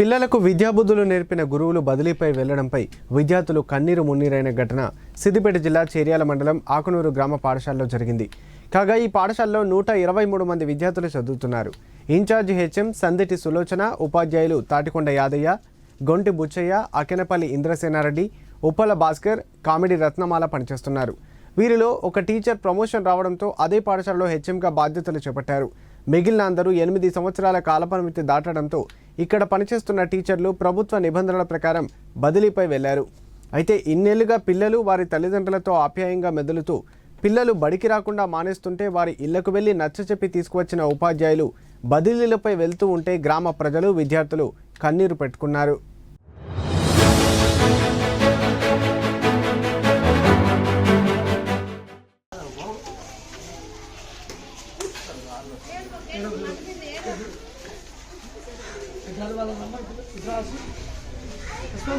పిల్లలకు విద్యాబుద్ధులు నేర్పిన గురువులు బదిలీపై వెళ్ళడంపై విద్యార్థులు కన్నీరు మున్నీరైన ఘటన సిద్దిపేట జిల్లా చేర్యాల మండలం ఆకునూరు గ్రామ పాఠశాలలో జరిగింది. కాగా ఈ పాఠశాలలో నూట ఇరవై మూడు మంది విద్యార్థులు చదువుతున్నారు. ఇన్ఛార్జి హెచ్ఎం సందిటి సులోచన ఉపాధ్యాయులు తాటికొండ యాదయ్య గొంటి బుచ్చయ్య అకెనపల్లి ఇంద్రసేనారెడ్డి ఉప్పల భాస్కర్ కామెడీ రత్నమాల పనిచేస్తున్నారు. వీరిలో ఒక టీచర్ ప్రమోషన్ రావడంతో అదే పాఠశాలలో హెచ్ఎంగా బాధ్యతలు చేపట్టారు. మిగిలిన అందరూ ఎనిమిది సంవత్సరాల కాలపరిమితి దాటడంతో ఇక్కడ పనిచేస్తున్న టీచర్లు ప్రభుత్వ నిబంధనల ప్రకారం బదిలీపై వెళ్ళారు. అయితే ఇన్నేళ్ళుగా పిల్లలు వారి తల్లిదండ్రులతో ఆప్యాయంగా మెదులుతూ పిల్లలు బడికి రాకుండా మానేస్తుంటే వారి ఇళ్ళకు వెళ్ళి నచ్చచెప్పి తీసుకువచ్చిన ఉపాధ్యాయులు బదిలీలపై వెళ్తూ ఉంటే గ్రామ ప్రజలు విద్యార్థులు కన్నీరు పెట్టుకున్నారు. इधर वाला नंबर इधर आ इसको